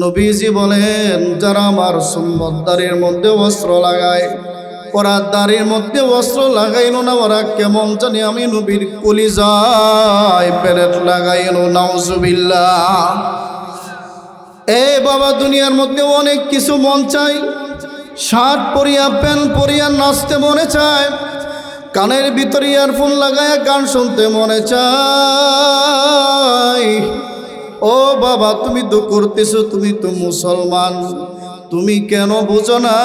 নবীজি বলেন, যারা আমার সুন্নতদারির মধ্যে অস্ত্র লাগায় ওরা দাড়ির মধ্যে অস্ত্র লাগাইল না, ওরা কেমন জানি আমি নবীর কলি যাই প্যারেট লাগাইল নাউজুবিল্লাহ। এ বাবা, দুনিয়ার মধ্যে অনেক কিছু মন চাই শার্ট পরিয়া, প্যান্ট পরিয়া, নাচতে মনে চায়, কানের ভিতরে ইয়ারফোন লাগায় গান শুনতে মনে চায়। ও বাবা, তুমি তো করতেছো, তুমি তো মুসলমান। তুমি কেন বুঝো না?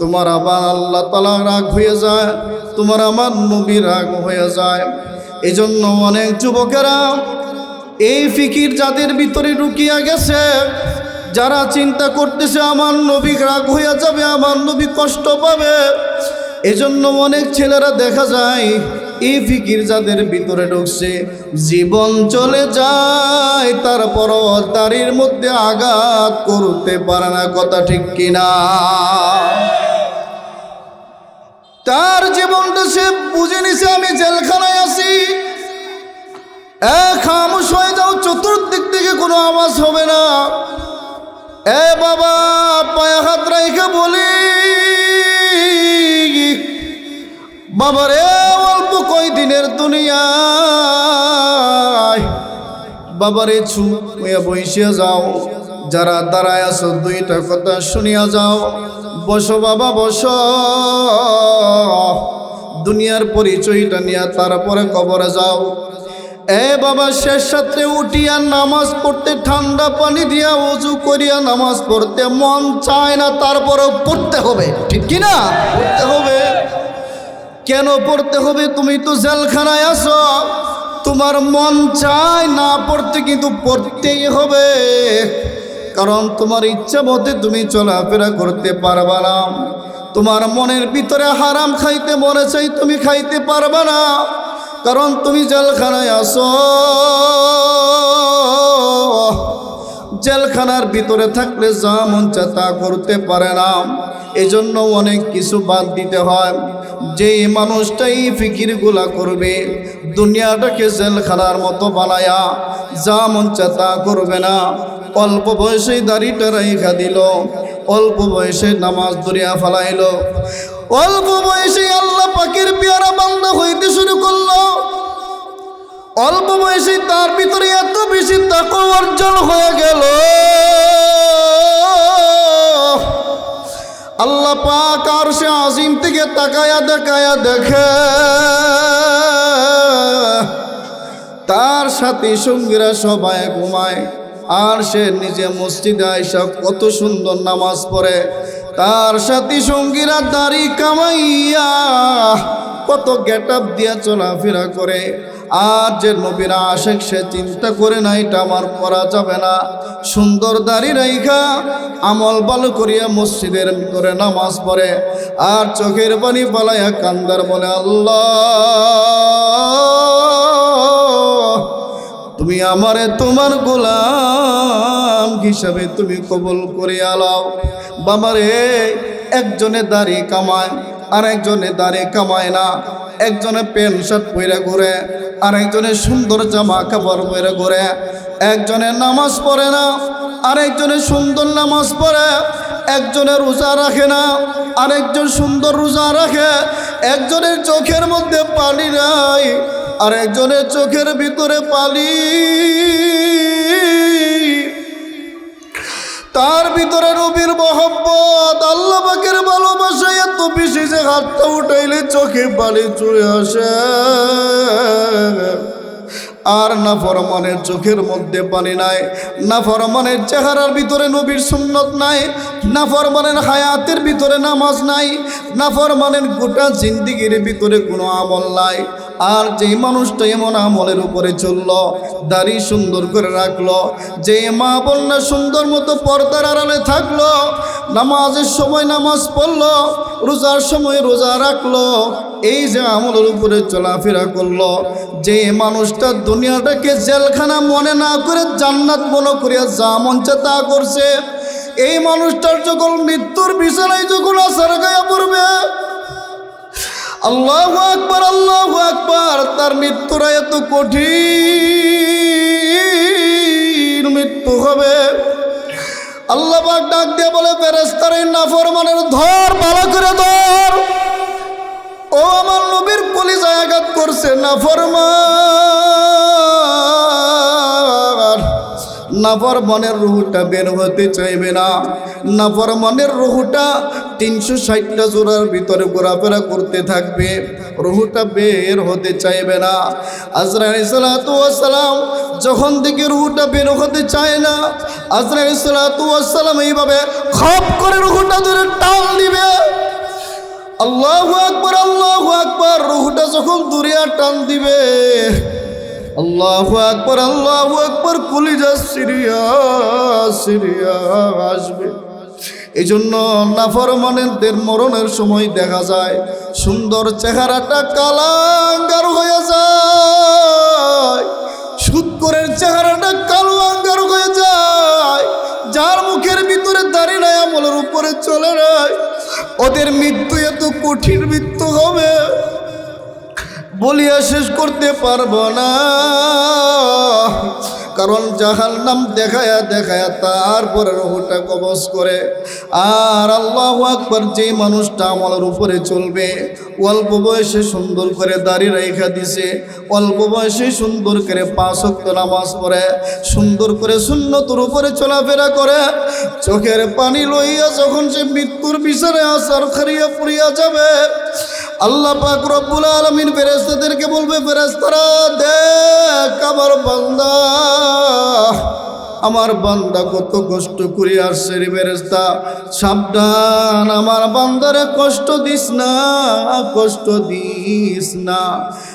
তোমার আবার আল্লাহ তালা রাগ হয়ে যায়, তোমার আমার নবী রাগ হয়ে যায়। এই জন্য অনেক যুবকেরা এই ফিকির যাদের ভিতরে ঢুকিয়া গেছে, যারা চিন্তা করতেছে, আমার নবী রাগ হইয়া যাবে, আমার নবী কষ্ট পাবে। এজন্য অনেক ছেলেরা দেখা যায় এই ফিকির যাদের ভিতরে ঢুকছে। জীবন চলে যায়, তারপরও দাড়ির মধ্যে আঘাত করতে পারে না, কথা ঠিক কিনা? তার জীবনটা সে বুঝে নিছে, আমি জেলখানায় আছি। খামোশ হয়ে যাও, চতুর্দিক থেকে কোনো আওয়াজ হবে না। এ বাবা, পায়ে হাত রাইখে বলি বাবা রে অল্প কয় দিনের দুনিয়ায়। বাবারে ছু হইয়া বসিয়া যাও। যারা দাঁড়ায় আছো, দুইটা কথা শুনিয়া যাও। বসো বাবা, বসো। দুনিয়ার পরিচয়টা নিয়ে তারপরে কবরে যাও। এ বাবা, শেষ সাথে উঠিয়া নামাজ পড়তে ঠান্ডা পানি দিয়া উজু করিয়া নামাজ পড়তে মন চায় না, তারপরেও পড়তে হবে। ঠিক কি না পড়তে হবে। কেন পড়তে হবে? তুমি তো জেলখানায় আসো তোমার মন চায় না পড়তে, কিন্তু পড়তেই হবে। কারণ তোমার ইচ্ছা মতে তুমি চলাফেরা করতে পারবা না। তোমার মনের ভিতরে হারাম খাইতে, মনে চাই তুমি খাইতে পারবা না। কারণ তুমি জেলখানায় আসো জেলখানার ভিতরে থাকলে যা মন চায় তা করতে পারে না। এই জন্য অনেক কিছু বাদ দিতে হয়। যে মানুষটাই ফিকিরগুলা করবে, দুনিয়াটাকে জেলখানার মতো বানায়া যা মন চায় তা করবে না। অল্প বয়সে দাড়িটা রেখা দিল, অল্প বয়সে নামাজ দরিয়া ফালাইল। অল্প বয়সে আল্লাহ পাখির পেয়ারা বান্দা হইতে শুরু করল। অল্প বয়সে তার ভিতরে এত বেশি তাক অর্জন পাক আর সে আজিম থেকে তাকায়া দেখায়া দেখে। তার সাথে সঙ্গীরা সবাই ঘুমায় আর সে নিজে মসজিদে আইসা কত সুন্দর নামাজ পড়ে। তার সাথী সঙ্গীরা দাড়ি কামাইয়া কত গেট আপ দিয়া চলাফেরা করে। আর যে নবীরা আশেক সে চিন্তা করে না, এটা আমার করা যাবে না। সুন্দর দাড়ি রাইখা, আমল ভালো করিয়া মসজিদের ভিতরে নামাজ পড়ে, আর চোখের পানি পালাইয়া কান্দার বলে, আল্লাহ, তুমি আমারে তোমার গোলাম হিসাবে তুমি কবুল করে আলাও বাবারে, একজনে দাড়ি কামায় আর একজনে দাড়ি কামায় না, একজনে প্যান্ট শার্ট পরে ঘুরে আর একজনে সুন্দর জামা কাপড় পরে ঘুরে। একজনে নামাজ পড়ে না, আরেকজনে সুন্দর নামাজ পড়ে, একজনে রোজা রাখে না, আরেকজন সুন্দর রোজা রাখে, একজনের চোখের মধ্যে পানি নাই আর একজনের চোখের ভিতরে পালি তার ভিতরে রবির মহব্বত, আল্লাহ পাকের ভালোবাসা এত বেশি যে হাতটা উঠাইলে চোখে পানি চলে আসে। আর না ফরমানের চোখের মধ্যে পানি নাই, না ফরমানের চেহারার ভিতরে নবীর সুন্নত নাই, না ফরমানের হায়াতের ভিতরে নামাজ নাই, না ফরমানের গোটা জিন্দিগির ভিতরে কোনো আমল নাই। আর যেই মানুষটা এমন আমলের উপরে চলল, দাড়ি সুন্দর করে রাখল যে মা বন্যা সুন্দর মতো পর্দার আড়ালে থাকল, নামাজের সময় নামাজ পড়ল, রোজার সময় রোজা রাখল, এই যে আমলের উপরে চলাফেরা করল যে মানুষটা দুনিয়াটাকে জেলখানা মনে না করে জান্নাত মনে করিয়া যা মঞ্চে তা করছে, এই মানুষটার যখন মৃত্যুর বিছানায় যখন আসার গায়া পড়বে আল্লাহ আকবর আল্লাহ আকবর, তার মৃত্যুরা এত কঠিন মৃত্যু হবে। আল্লাহ ডাক দিয়ে বলে ফেরেস্তারে নাফরমানের ধর, ভালো করে ধর। ও আমার নবীর পুলিশ আঘাত করছে, নাফরমান। নাফর মনের রুহুটা বের হতে চাইবে না। নাফর মনের রুহুটা তিনশো ষাটটা জোড়ার ভিতরে ঘোরাফেরা করতে থাকবে। রুহুটা বের হতে চাইবে না। আজরাইল সালাম যখন থেকে রুহুটা বের হতে চায় না আজরাইল সালাম এইভাবে খপ করে রুহুটা ধরে টান দিবে। আল্লাহু আকবার আল্লাহু আকবার, রুহুটা যখন দুরিয়া টান দিবে আল্লাহু আকবার আল্লাহু আকবার, কলিজা সিরিয়া সিরিয়া আসবে। এই জন্য নাফরমানেদের মরণের সময় দেখা যায়, সুন্দর চেহারাটা কালাঙ্গার হয়ে যায়। সুৎকরের চেহারাটা কালো আঙ্গার হয়ে যায়। যার মুখের ভিতরে দাঁড়িয়ে নাই, আমলের উপরে চলে নাই। ওদের মৃত্যু এত কঠিন মৃত্যু হবে। বলিয়া শেষ করতে পারব না। কারণ জাহাল নাম দেখায়া দেখায়া তারপরে রহুটা কবজ করে। আর আল্লাহ আকবর যে মানুষটা আমলের উপরে চলবে, অল্প বয়সে সুন্দর করে দাড়ি রেখা দিছে, অল্প বয়সে সুন্দর করে পাঁচ অক্ত নামাজ পড়ে, সুন্দর করে শূন্যতর উপরে চলাফেরা করে, চোখের পানি লইয়া যখন সে মৃত্যুর বিচারে আসার খারিয়া পড়িয়া যাবে আল্লাহ পাক রব্বুল আলমিন ফেরেস্তাদেরকে বলবে ফেরেস্তারা দেখ আমার বান্দা আমার বান্দা কত কষ্ট করে আসছে রে ফেরেস্তা সাবধান, আমার বান্দারে কষ্ট দিস না, কষ্ট দিস না।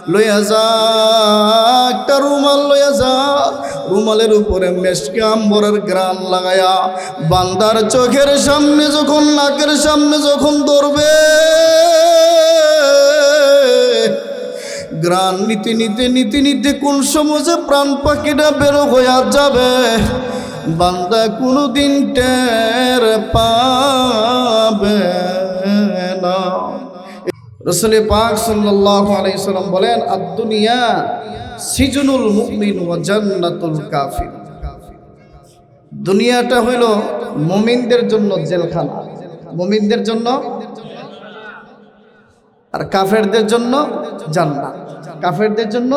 লইয়া যা, একটা রুমাল লইয়া যা। রুমালের উপরে মেশকে আম্বরের গ্রান লাগায়া, বান্দার চোখের সামনে যখন, নাকের সামনে যখন ধরবে গ্রান নিতে নিতে নিতে নিতে, কোন সমাজে প্রাণ পাখিটা বেরো হইয়া যাবে? বান্দা কোনোদিন টের পাবে না। রসুল পাক সাল্লাল্লাহু আলাইহি সাল্লাম বলেন, আদ-দুনিয়া সিজনুল মুমিন ওয়া জান্নাতুল কাফির। দুনিয়াটা হইল মুমিনদের জন্য জেলখানা। মুমিনদের জন্য আর কাফেরদের জন্য জান্নাত। কাফেরদের জন্য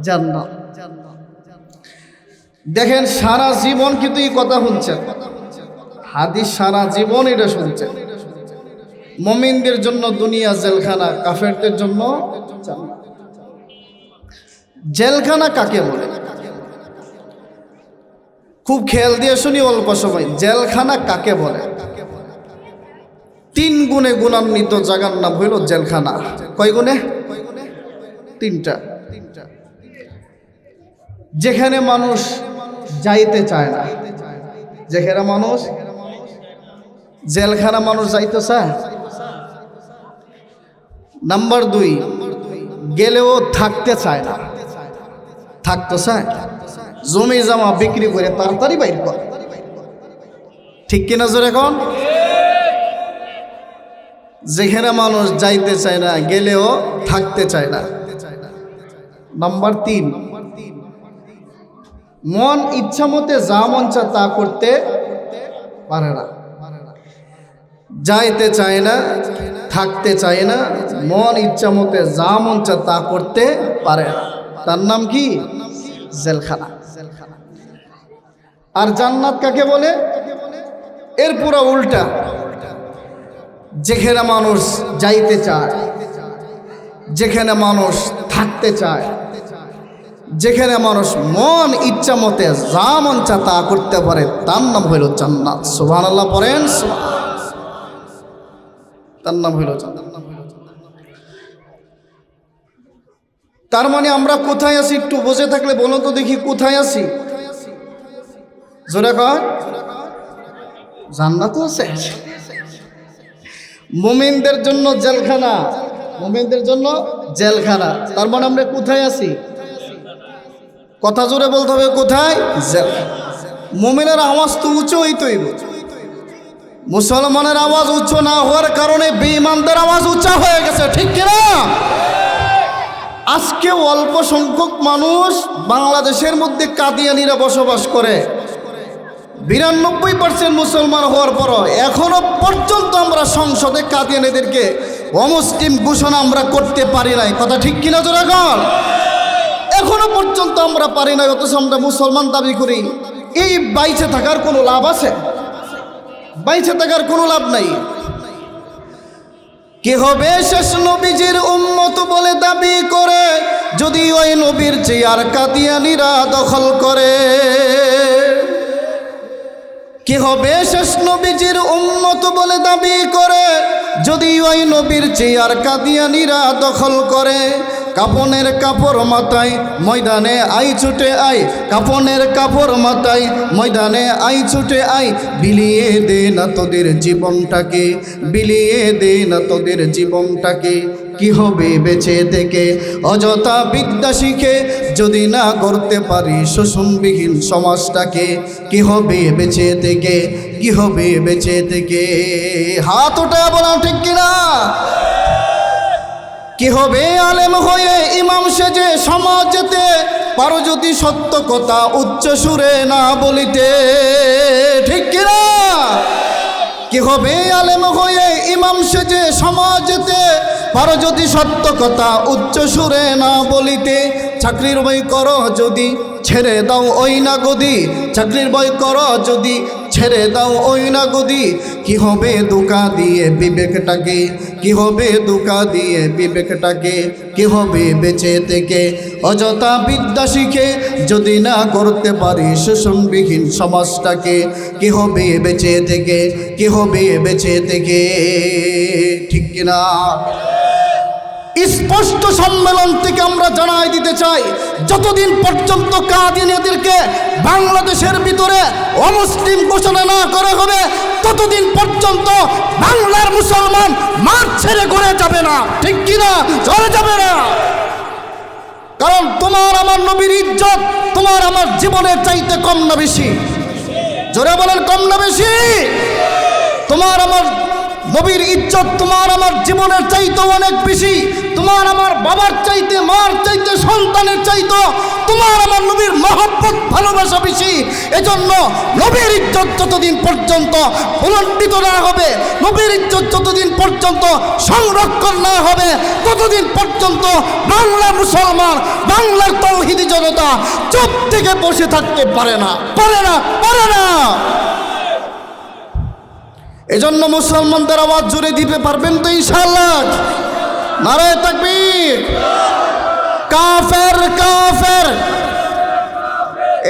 জান্নাত। দেখেন, সারা জীবন কিন্তু এই কথা শুনছেন। হাদিস সারা জীবন এটা শুনছেন। মমিনদের জন্য দুনিয়া, জেলখানা, কাফেরদের জন্য জেলখানা কাকে বলে? খুব খেয়াল দিয়ে শুনি অল্প সময়। জেলখানা কাকে বলে? তিন গুণে গুণান্বিত জাগার নাম হইল জেলখানা। কয় গুণে? তিনটা। যেখানে মানুষ যাইতে চায় না। যেখানে মানুষ জেলখানা মানুষ যাইতে চায়। নাম্বার দুই, গেলেও থাকতে চায় না। থাকতে চায়। জমি জামা বিক্রি করে তাড়াতাড়ি বাইর কর। ঠিক কিনা জোর এখন? যেখানে মানুষ যাইতে চায় না, গেলেও থাকতে চায় না। নাম্বার তিন, মন ইচ্ছা মতে যা মন চা তা করতে পারে না। যাইতে চায় না, থাকতে চায় না, মন ইচ্ছা মতে যা মন চা তা করতে পারে না। তার নাম কি? জেলখানা। আর জান্নাত কাকে বলে? এর পুরো উল্টা। যেখানে মানুষ যাইতে চায়, যেখানে মানুষ থাকতে চায়, যেখানে মানুষ মন, ইচ্ছা মতে যা মন চা তা করতে পারে, তার নাম হইল জান্নাত। সুবহান আল্লাহ পড়েন? তার নাম হইল তার মানে আমরা কোথায় আছি একটু বসে থাকলে বলো তো দেখি কোথায় আছি। জোরে কয় জান্নাত আছে। মুমিনদের জন্য জেলখানা। মুমিনদের জন্য জেলখানা। তার মানে আমরা কোথায় আছি? কথা জোরে বলতে হবে, কোথায়? জেলখানা মুমিনের আওয়াজ তো উঁচু হইতই মুসলমানের আওয়াজ উচ্চ না হওয়ার কারণে বেঈমানদের আওয়াজ উচ্চা হয়ে গেছে, ঠিক কিনা? আজকে অল্প সংখ্যক মানুষ বাংলাদেশের মধ্যে কাদিয়ানিরা বসবাস করে। বিরানব্বই পার্সেন্ট মুসলমান হওয়ার পরও এখনও পর্যন্ত আমরা সংসদে কাদিয়ানিদেরকে অমুসলিম ঘোষণা আমরা করতে পারি নাই। কথা ঠিক কিনা জোরাগণ এখনও পর্যন্ত আমরা পারি নাই, অথচ আমরা মুসলমান দাবি করি। এই বাইচে থাকার কোনো লাভ আছে? বাইচে থাকার কোনো লাভ নাই। কে হবে শেষ নবীজির উম্মত বলে দাবি করে? যদি ওই নবীর চেয়ার কাদিয়ানিরা দখল করে। কি হবে শেষ নবীজির উম্মত বলে দাবি করে? যদি ওই নবীর চেয়ার কাদিয়ানিরা দখল করে, কাপনের কাপড় মাথায় ময়দানে আই ছুটে আই, কাপনের কাপড় মাথায় ময়দানে আই ছুটে আই, বিলিয়ে দে না তোদের জীবনটাকে, বিলিয়ে দে না তোদের জীবনটাকে। কি হবে বেঁচে থেকে? অযথা বিদ্যা শিখে যদি না করতে পারি শোষণবিহীন সমাজটাকে, কি হবে বেঁচে থেকে? কি হবে বেঁচে থেকে? হাত ওটা বলা ঠিক কিনা? কি হবে আলেম হয়ে ইমাম সেজে সমাজেতে? পারো যদি সত্য কথা উচ্চ সুরে না বলিতে। ঠিক কিনা? কি হবে আলেম হয়ে ইমাম সেজে সমাজেতে? পারো যদি সত্য কথা উচ্চ সুরে না বলিতে, চাকরির বই করো যদি ছেড়ে দাও ওই না গদি চাকরির বই করো যদি ছেড়ে দাও ওই না গদি কি হবে দুকা দিয়ে বিবেকটাকে, কি হবে দুকা দিয়ে বিবেকটাকে, কি হবে বেঁচে থেকে? অযথা বিদ্যা শিখে যদি না করতে পারি শোষণবিহীন সমাজটাকে, কি হবে বেঁচে থেকে? কি হবে বেঁচে থেকে? ঠিক কিনা? স্পষ্ট সম্মেলন থেকে আমরা জানাই দিতে চাই, যতদিন পর্যন্ত কাদিনীদেরকে বাংলাদেশের ভিতরে অমুসলিম ঘোষণা না করা হবে, ততদিন পর্যন্ত বাংলার মুসলমান মাঠ ছেড়ে ঘুরে যাবে না। ঠিক কিনা? চলে যাবে না। কারণ তোমার আমার নবীর ইজ্জত, তোমার আমার জীবনের চাইতে কম না বেশি। জোরে বলেন, কম না বেশি? তোমার আমার নবীর ইজ্জত তোমার আমার জীবনের চাইতে অনেক বেশি। তোমার আমার বাবার চাইতে, মার চাইতে, সন্তানের চাইতে তোমার আমার নবীর মহব্বত, ভালোবাসা বেশি। এজন্য নবীর ইজ্জত যতদিন পর্যন্ত উলণ্ডিত না হবে, নবীর ইজ্জত যতদিন পর্যন্ত সংরক্ষণ না হবে, ততদিন পর্যন্ত বাংলা মুসলমান, বাংলার তৌহিদি জনতা চুপ থেকে বসে থাকতে পারে না পারে না পারে না। এজন্য মুসলমানদের আওয়াজ জুড়ে দিতে পারবেন তো ইনশাল্লাহ নারায় তাকবীর। কাফের কাফের।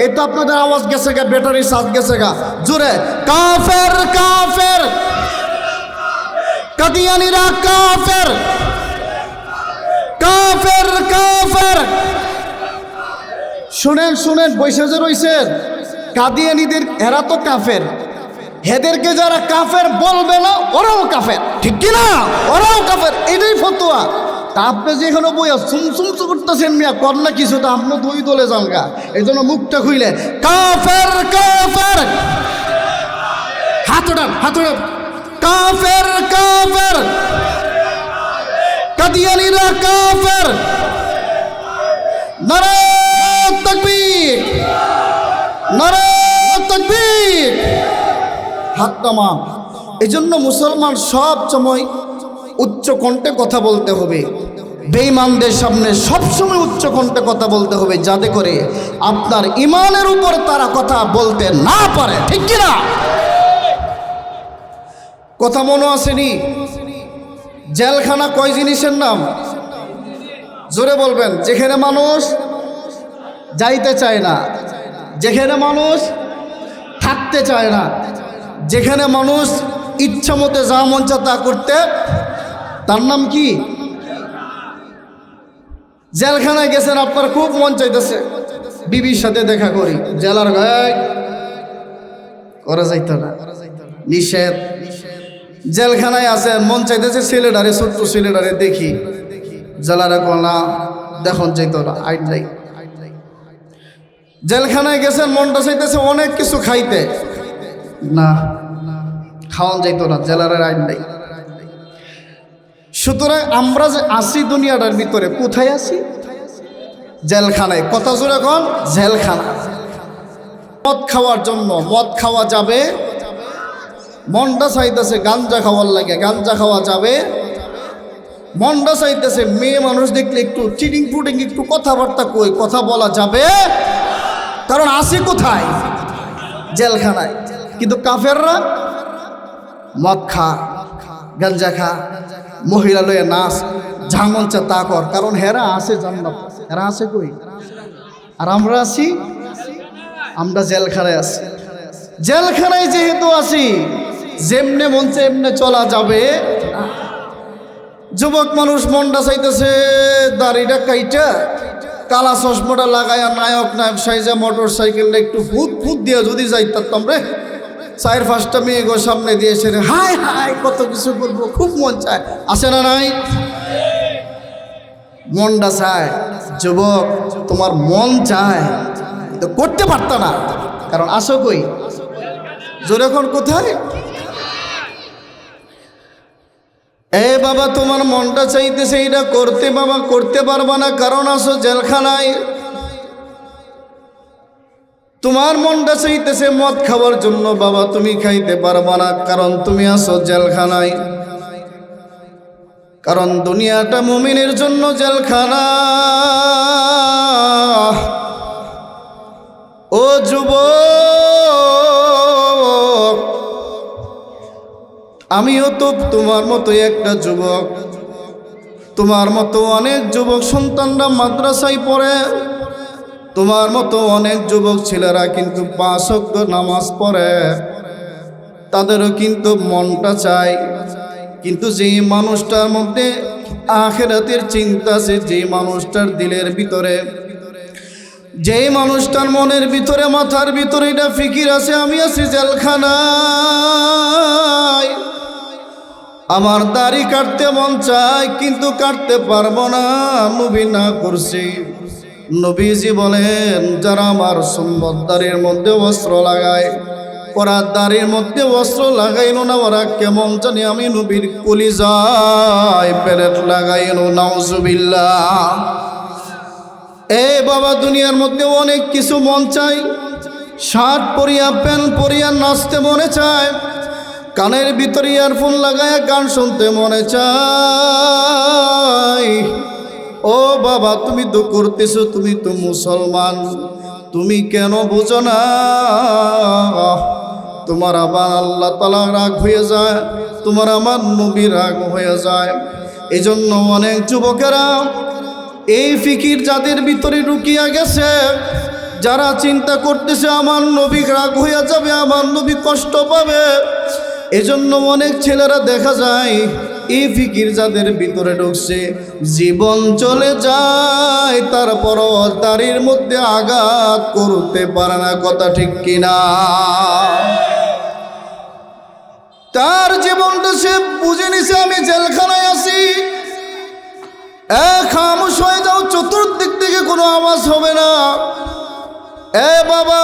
এই তো আপনাদের আওয়াজ গেছে গা ব্যাটারি সাথ গেছে গা। জুড়ে কাফের কাফের। কাদিয়ানিরা কাফের। কাফের কাফের। শুনেন শুনেন বৈশে যে কাদিয়ানিদের, এরা তো কাফের। হেদেরকে যারা কাফের বলবে না, ওরাও কাফের। ঠিক কি না ওরাও কাফের। এটাই ফতুয়া। তা আপনি যে এখানে বইয়া সুম সুম চু করতেছেন মিয়া, কর না কিছু, তা আপনি দুই দলে যান গা এই জন্য মুখটা খুইলে, কাফের কাফের। হাত উঠান হাত উঠান কাফের কাফের। কাদিয়ানিরা কাফের। নারে তকবীর। নারে তকবীর। হাত নামা এই জন্য মুসলমান সব সময় উচ্চ কণ্ঠে কথা বলতে হবে। বেঈমানদের সামনে সবসময় উচ্চ কণ্ঠে কথা বলতে হবে যাতে করে আপনার ইমানের উপর তারা কথা বলতে না পারে। ঠিক কিনা? কথা মনে আসেনি? জেলখানা কয় জিনিসের নাম? জোরে বলবেন, যেখানে মানুষ যাইতে চায় না, যেখানে মানুষ থাকতে চায় না যেখানে মানুষ ইচ্ছা মতে যা মন চা তা করতে, তার নাম কি? জেলখানায় গেছেন, আপনার খুব মন চাইতেছে। বিবির সাথে দেখা করি। জেলার গায়ে করা যাইত না। নিষেধ। জেলখানায় আছে, মন চাইতেছে ছেলেটারে ছোট্ট ছেলেটারে দেখি। জেলারে কলা দেখুন যাইত না, আইন যাই জেলখানায় গেছেন, মনটা চাইতেছে অনেক কিছু খাইতে। না। খাওয়ান যাইতো না জেলারের আইন নাই। সুতরাং আমরা যে আসি দুনিয়াটার ভিতরে, কোথায় আছি? জেলখানায়। কথা জোর এখন জেলখানা। মদ খাওয়ার জন্য, মদ খাওয়া যাবে। মনটা চাইতেছে গাঞ্জা খাওয়ার লাগে, গাঞ্জা খাওয়া যাবে। মনটা চাইতেছে মেয়ে মানুষ দেখলে একটু চিটিং ফুটিং, একটু কথাবার্তা কই, কথা বলা যাবে। কারণ আসে কোথায়? জেলখানায়। কিন্তু কাফেররা মদ খা গাঞ্জা খা মহিলা লয়ে নাচ মন চা তা কর। কারণ হেরা আছে জান্নাত। হেরা আছে কই? আর আমরা আছি? আমরা জেলখানায় আছি। জেলখানায় যেহেতু আছি, যেমনে মঞ্চে এমনে চলা যাবে। যুবক মানুষ মনটা চাইতেছে, দাড়িটা কাইটা, কালা চশমাটা লাগায়া নায়ক নায়ক সাইজা মোটর সাইকেলটা একটু ফুট ফুট দিয়ে যদি যাইতাম রে। চার পাঁচটা মেয়ে গো সামনে দিয়ে এসে হাই হাই কত কিছু করব খুব মন চায়। আসে না নাই? মনটা চায়, যুবক, তোমার মন চায়। তো করতে পারত না, কারণ আসো কই? জোরে এখন কোথায়? এ বাবা, তোমার মনটা চাইতেছে এটা করতে, বাবা, করতে পারবা না, কারণ আসো জেলখানায়। তোমার মনটা চাইতেছে মদ খাওয়ার জন্য, বাবা, তুমি খাইতে পারবা না, কারণ তুমি আসো জেলখানায়। কারণ দুনিয়াটা মুমিনের জন্য জেলখানা। ও যুবক, আমিও তো তোমার মতো একটা যুবক। তোমার মতো অনেক যুবক সন্তানরা মাদ্রাসায় পড়ে। তোমার মতো অনেক যুবক ছেলেরা কিন্তু পাঁচ ওয়াক্ত নামাজ পড়ে। তাদেরও কিন্তু মনটা চায়। কিন্তু যেই মানুষটার মধ্যে আখেরাতের চিন্তা আছে, যেই মানুষটার দিলের ভিতরে, যেই মানুষটার মনের ভিতরে, মাথার ভিতরে এটা ফিকির আছে, আমি আছি জেলখানায়। আমার দাড়ি কাটতে মন চায়, কিন্তু কাটতে পারব না নবী না করছি। নবীজি বলেন, যারা আমার দাড়ির মধ্যে বস্ত্র লাগায় ওরা দাড়ির মধ্যে বস্ত্র লাগাইল না, ওরা কেমন জানি আমি নবীর কলি যায় পেরেট লাগাইলো নাউজুবিল্লাহ। এ বাবা, দুনিয়ার মধ্যে অনেক কিছু মন চাই শার্ট পরিয়া, প্যান্ট পরিয়া, নাচতে মনে চায়, কানের ভিতরে ইয়ারফোন লাগায় গান শুনতে মনে চাই ও বাবা, তুমি তো করতেছো, তুমি তো মুসলমান। তুমি কেন বুঝো না? তোমার আবার আল্লাহ তালা রাগ হয়ে যায়, তোমার আমার নবী রাগ হয়ে যায়। এই জন্য অনেক যুবকেরা এই ফিকির যাদের ভিতরে ঢুকিয়া গেছে। যারা চিন্তা করতেছে, আমার নবী রাগ হইয়া যাবে, আমার নবী কষ্ট পাবে। এজন্য অনেক ছেলেরা দেখা যায় এই ফিকির যাদের ভিতরে ঢুকছে, জীবন চলে যায়, তারপরও দাড়ির মধ্যে আঘাত করতে পারে না, কথা ঠিক কিনা? তার জীবনটা সে বুঝে নিছে, আমি জেলখানায় এ খামোশ হয়ে যাও, চতুর্দিক থেকে কোনো আওয়াজ হবে না। এ বাবা,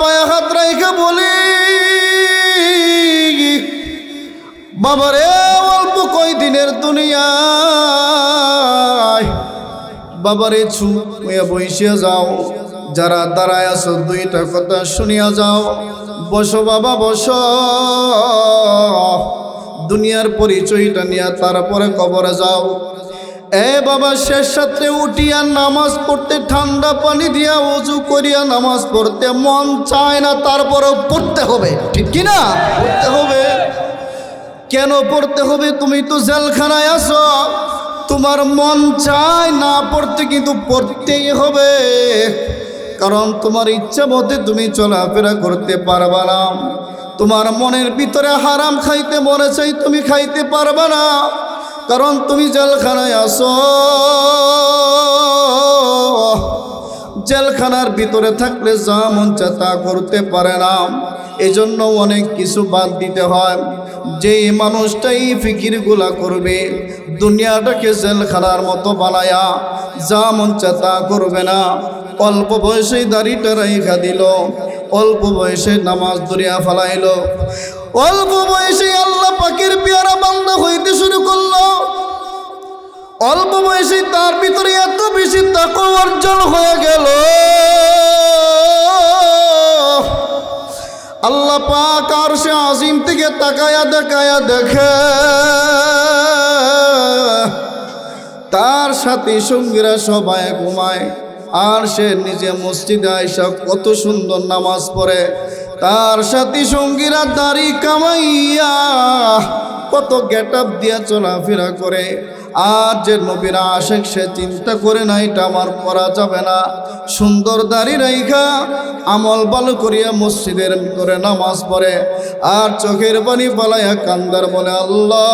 পায়া হাত রাইকে বলি বাবা রে অল্প কয়দিনের দুনিয়ায়? বাবারে ছু হইয়া বইসিয়া যাও। যারা দাঁড়ায় আছো, দুইটা কথা শুনিয়া যাও। বসো বাবা, বসো। দুনিয়ার পরিচয়টা নিয়ে তারপরে কবরে যাও। এ বাবা, শেষ রাত্রে উঠিয়া নামাজ পড়তে ঠান্ডা পানি দিয়া উজু করিয়া নামাজ পড়তে মন চায় না, তারপরেও পড়তে হবে। ঠিক কি না পড়তে হবে। কেন পড়তে হবে? তুমি তো জেলখানায় আছো। তোমার মন চায় না পড়তে, কিন্তু পড়তেই হবে। কারণ তোমার ইচ্ছা মতে তুমি চলাফেরা করতে পারবা না। তোমার মনের ভিতরে হারাম খাইতে মনে চাই, তুমি খাইতে পারবা না। কারণ তুমি জেলখানায় আসো জেলখানার ভিতরে থাকলে যা মন চা তা করতে পারে না। এজন্য অনেক কিছু বাদ দিতে হয়। যেই মানুষটা এই ফিকিরগুলা করবে, দুনিয়াটাকে জেলখানার মতো বানায়া যা মন তা করবে না। অল্প বয়সে দাড়িটা রাইখা দিল, অল্প বয়সে নামাজ দরিয়া ফালাইল। অল্প বয়সে আল্লাহ পাখির পেয়ারা বান্দা হইতে শুরু করল। অল্প বয়সে তার ভিতরে এত বেশি তাক অর্জন হয়ে গেল। আল্লাহ পাক আর সে আজিম থেকে তাকায়া দেখায়া দেখে। তার সাথে সঙ্গীরা সবাই ঘুমায় আর সে নিজে মসজিদে আইসা কত সুন্দর নামাজ পড়ে। তার সাথী সঙ্গীরা দাড়ি কামাইয়া কত গেট আপ দিয়া চলাফেরা করে। আর যে নবীরা আশেক, সে চিন্তা করে না, এটা আমার করা যাবে না। সুন্দর দাড়ি রাইখা, আমল ভালো করিয়া মসজিদের ভিতরে নামাজ পড়ে, আর চোখের পানি পালাইয়া কান্দার বলে আল্লাহ,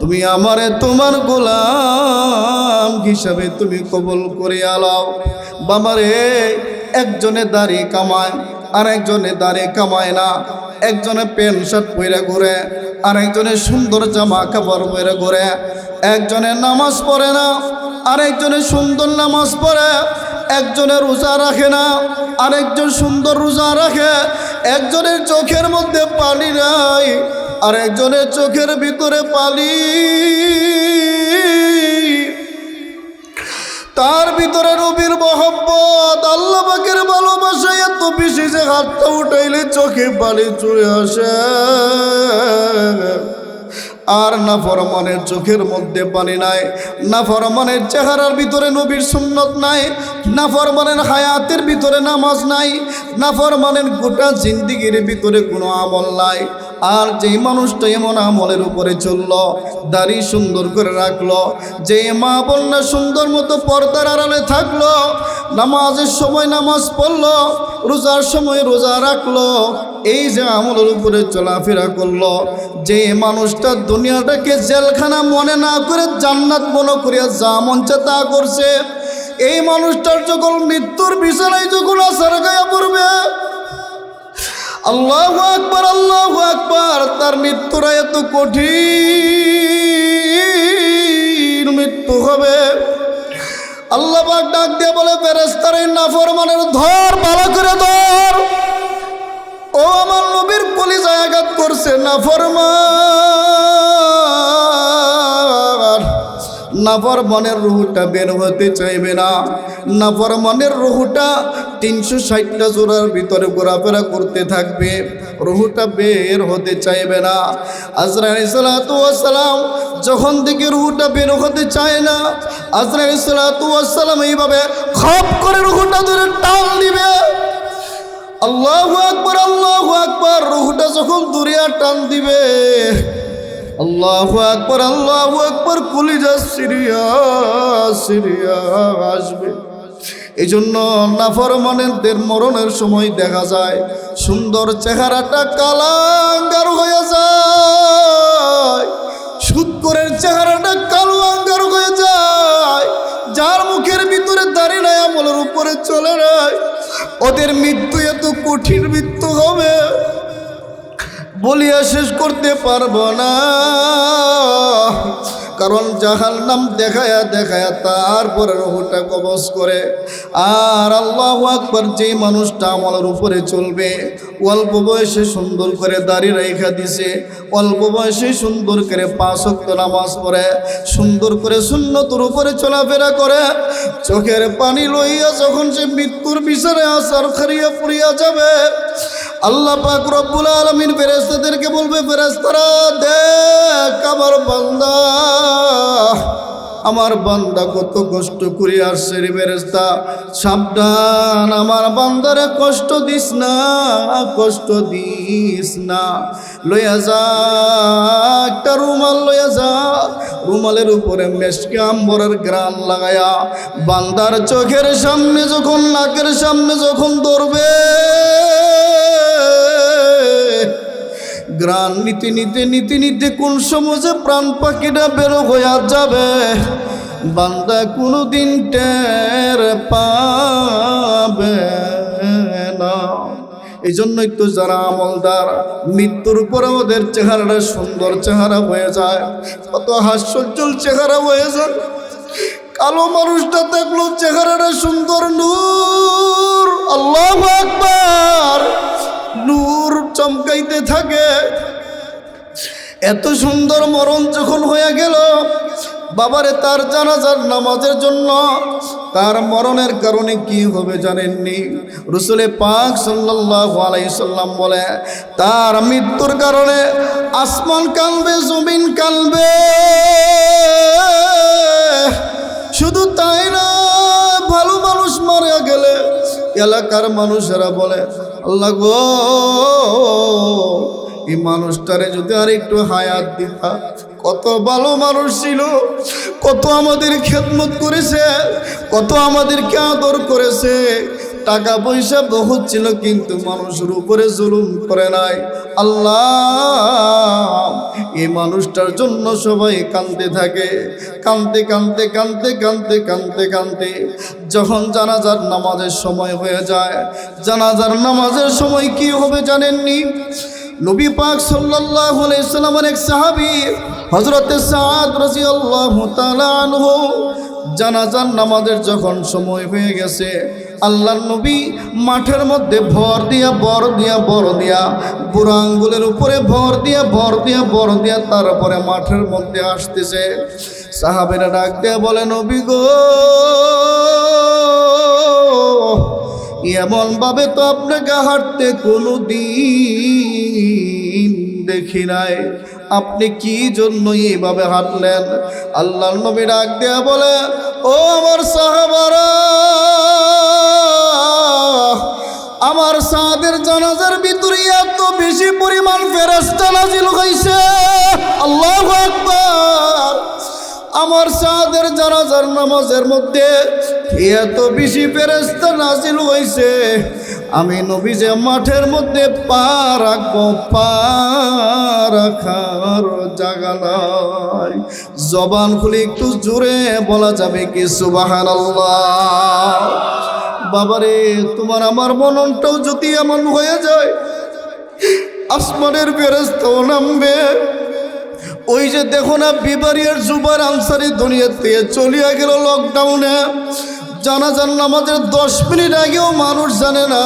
তুমি আমারে তোমার গোলাম হিসাবে তুমি কবুল করে আলাও বাবারে, একজনে দাড়ি কামায় আর একজনে দাড়ি কামায় না। একজনে প্যান্ট শার্ট পরে ঘুরে আর একজনে সুন্দর জামা কাপড় পরে ঘুরে। একজনে নামাজ পড়ে না আর একজনে সুন্দর নামাজ পড়ে। একজনের রোজা রাখে না, আরেকজন সুন্দর রোজা রাখে। একজনের চোখের মধ্যে পানি নাই আর একজনের চোখের ভিতরে পালি তার ভিতরে নবীর মহব্বত, আল্লাহ পাকের ভালোবাসা এত বেশি যে হাতটা উঠাইলে চোখে পানি চলে আসে। আর না ফরমানের চোখের মধ্যে পানি নাই না ফরমানের চেহারার ভিতরে নবীর সুন্নত নাই না ফরমানের হায়াতের ভিতরে নামাজ নাই না ফরমানের গোটা জিন্দিগির ভিতরে কোনো আমল নাই। আর যেই মানুষটা এমন আমলের উপরে চলল, দাড়ি সুন্দর করে রাখল যে মা বন্যা সুন্দর মতো পর্দার আড়ালে থাকল, নামাজের সময় নামাজ পড়ল, রোজার সময় রোজা রাখল, এই যে আমলের উপরে চলাফেরা করল যে মানুষটা দুনিয়াটাকে জেলখানা মনে না করে জান্নাত মনে করিয়া যা মঞ্চে তা করছে, এই মানুষটার যখন মৃত্যুর বিছানায় যখন আসার গায়া পড়বে আল্লাহ আকবর আল্লাহ আকবর, তার মৃত্যুরা এত কঠিন মৃত্যু হবে। আল্লাহ পাক ডাক দিয়ে বলে ফেরেস্তার নাফরমানের ধর, ভালো করে ধর। ও আমার নবীর পুলিশ আঘাত করছে, নাফরমান। নাফর মনের রুহুটা বের হতে চাইবে না। নাফর মনের রুহুটা তিনশো ষাটটা জোড়ার ভিতরে ঘোরাফেরা করতে থাকবে। রুহুটা বের হতে চাইবে না। আজরাইল সালাম যখন থেকে রুহুটা বের হতে চায় না, আজরাইল সালাম এইভাবে খপ করে রুহুটা ধরে টান দিবে। আল্লাহ আকবর আল্লাহ আকবর, রুহুটা যখন দুরিয়া টান দিবে আল্লাহ আকবর আল্লাহ আকবর, কলিজা সিরিয়া সিরিয়া আসবে। এই জন্য নাফরমানেদের মরণের সময় দেখা যায়, সুন্দর চেহারাটা কালাঙ্গার হয়ে যায়। সুৎকরের চেহারাটা কালো আঙ্গার হয়ে যায়। যার মুখের ভিতরে দাঁড়িয়ে নাই, আমলের উপরে চলে নাই। ওদের মৃত্যু এত কঠিন মৃত্যু হবে। বলিয়া শেষ করতে পারব না। কারণ জাহাল নাম দেখায়া দেখায়া তারপরে রহুটা কবজ করে। আর আল্লাহ আকবর যে মানুষটা আমলের উপরে চলবে, অল্প বয়সে সুন্দর করে দাড়ি রেখা দিছে, অল্প বয়সে সুন্দর করে পাঁচ অক্ত নামাজ পড়ে, সুন্দর করে শূন্যতর উপরে চলাফেরা করে, চোখের পানি লইয়া যখন সে মৃত্যুর বিচারে আসার খারিয়া পড়িয়া যাবে, আল্লাহ পাক রব্বুল আলমিন ফেরেস্তাদেরকে বলবে ফেরেস্তারা দেখ আমার বান্দা। আমার বান্দা কত কষ্ট করে আসছে রে ফেরেস্তা সাবধান, আমার বান্দারে কষ্ট দিস না, কষ্ট দিস না। লইয়া যা, একটা রুমাল লইয়া যা। রুমালের উপরে মেশকে আম্বরের গ্রান লাগায়া বান্দার চোখের সামনে যখন, নাকের সামনে যখন ধরবে গ্রান নিতে নিতে নিতে নিতে, কোন সমাজে প্রাণ পাখিটা বেরো হইয়া যাবে? বান্দা কোনোদিন টের পাবে না। এই জন্যই তো যারা আমলদার, মৃত্যুর পরে ওদের চেহারাটা সুন্দর চেহারা হয়ে যায়। কত হাস্যজ্জ্বল চেহারা হয়ে যায়। কালো মানুষটা দেখল চেহারাটা সুন্দর নূর। চমকাইতে থাকে। এত সুন্দর মরণ যখন হয়ে গেল, বাবারে তার জানাজার নামাজের জন্য, তার মরণের কারণে কি হবে জানেননি? রসুলে পাক সাল্লাল্লাহু আলাইহি সাল্লাম বলে, তার মৃত্যুর কারণে আসমান কালবে, জমিন কালবে। শুধু তাই না, ভালো মানুষ মারা গেলে এলাকার মানুষেরা বলে, আল্লাহ গো, এই মানুষটারে যদি আর একটু হায়াত দিতা, কত ভালো মানুষ ছিল, কত আমাদের খেদমত করেছে, কত আমাদেরকে আদর করেছে টাকা পয়সা বহুত ছিল, কিন্তু মানুষের উপরে জুলুম করে নাই। আল্লাহ, এই মানুষটার জন্য সবাই কাঁদতে থাকে। কাঁদতে কাঁদতে কাঁদতে কাঁদতে কাঁদতে কাঁদতে যখন জানাজার নামাজের সময় হয়ে যায়, জানাজার নামাজের সময় কি হবে জানেননি? নবী পাক সাল্লাল্লাহু আলাইহি সাল্লামের এক সাহাবী, হযরত সাদ রাদিয়াল্লাহু তাআলা আনহু, জানাজার নামাজের যখন সময় হয়ে গেছে আল্লাহর নবী মাঠের মধ্যে ভর দিয়া, বর দিয়া বর দিয়া, বুড়ো আঙ্গুলের উপরে ভর দিয়া ভর দিয়া, বর দিয়া, তারপরে মাঠের মধ্যে আসতেছে। সাহাবেরা ডাক দিয়া বলে, নবী গো এমন ভাবে তো আপনাকে হাঁটতে কোনো দিন দেখি নাই। আপনি কি জন্য এইভাবে হাঁটলেন? আল্লাহর নবী ডাক দেয়া বলে, ও আমার সাহাবারা আমার সাদের জানাজার ভিতরে এত বেশি পরিমাণ ফেরস্তা নাজিল হয়েছে আল্লাহ আকবার। আমার সাদের জানাজার নামাজের মধ্যে এত বেশি ফেরেস্তা নাজিল হয়েছে আমি নবী যে মাঠের মধ্যে পা রাখব, পা রাখার জায়গা নাই। জবান খুলে একটু জোরে বলা যাবে কি সুবাহান বাবারে, তোমার আমার মননটাও যদি এমন হয়ে যায়, আসমানের ফেরেস্তাও নামবে। ওই যে দেখো না বিবারিয়ার জুবার আনসারি দুনিয়া থেকে চলিয়া গেল লকডাউনে জানা জানাজান নামাজের দশ মিনিট আগেও মানুষ জানে না,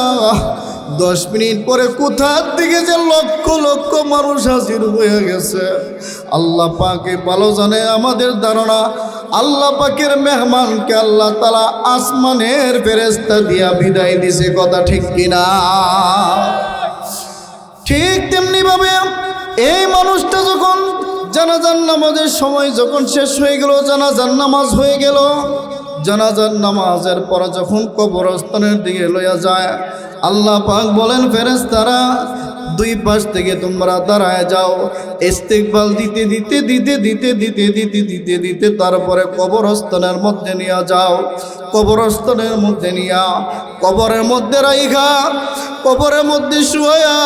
দশ মিনিট পরে কোথার দিকে যে লক্ষ লক্ষ মানুষ হাজির হয়ে গেছে। আল্লাহ পাকে ভালো জানে আমাদের ধারণা আল্লাহ পাকের মেহমানকে আল্লাহ তালা আসমানের ফেরেস্তা দিয়া বিদায় দিছে, কথা ঠিক কিনা? ঠিক তেমনি ভাবে এই মানুষটা যখন জানাজার নামাজের সময় যখন শেষ হয়ে গেল, জানাজার নামাজ হয়ে গেল, জানাজার নামাজের পর যখন কবরস্থানের দিকে লইয়া যায়, আল্লাহ পাক বলেন, ফেরেশতারা দুই পাশ থেকে তোমরা দাঁড়ায় যাও। ইস্তেকবাল দিতে দিতে দিতে দিতে দিতে দিতে দিতে দিতে তারপরে কবরস্থানের মধ্যে নিয়ে যাও। কবরস্থানের মধ্যে নিয়া কবরের মধ্যে রাইখা। কবরের মধ্যে শুয়া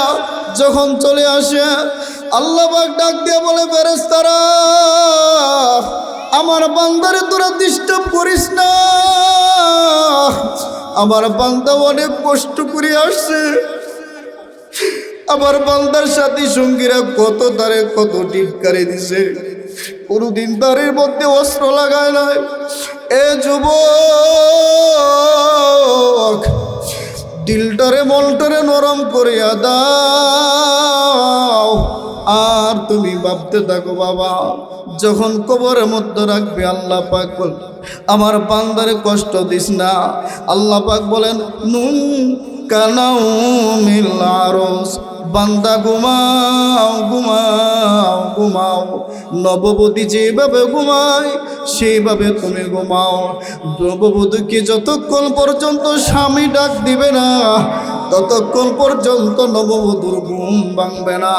যখন চলে আসে, আল্লাহ ডাক দিয়ে বলে, ফেরেশতারা, আমার বান্দারে তোরা ডিস্টার্ব করিস না। আমার বান্দা অনেক কষ্ট করে আসছে। আমার বান্দার সাথী সঙ্গীরা কত তারে কত টিপকারে দিছে। কোনোদিন তারের মধ্যে অস্ত্র লাগায় নাই। এ যুব দিলটারে মনটারে নরম করিয়া দাও। আর তুমি ভাবতে থাকো বাবা, যখন কবরের মধ্যে রাখবে আল্লাহ পাক বল আমার বান্দারে কষ্ট দিস না। আল্লাহ পাক বলেন, নুন কানাও মিল আরস। বান্দা ঘুমাও ঘুমাও ঘুমাও। নববতী যেভাবে ঘুমায়, সেইভাবে তুমি ঘুমাও। নববধূকে যতক্ষণ পর্যন্ত স্বামী ডাক দিবে না, ততক্ষণ পর্যন্ত নববধূর ঘুম ভাঙবে না।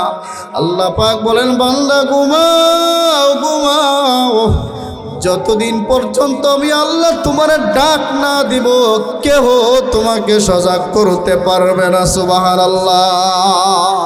আল্লাহ পাক বলেন, বান্দা ঘুমাও ঘুমাও। যতদিন পর্যন্ত আমি আল্লাহ তোমার ডাক না দিব, কেহ তোমাকে সজাগ করতে পারবে না সুবাহ আল্লাহ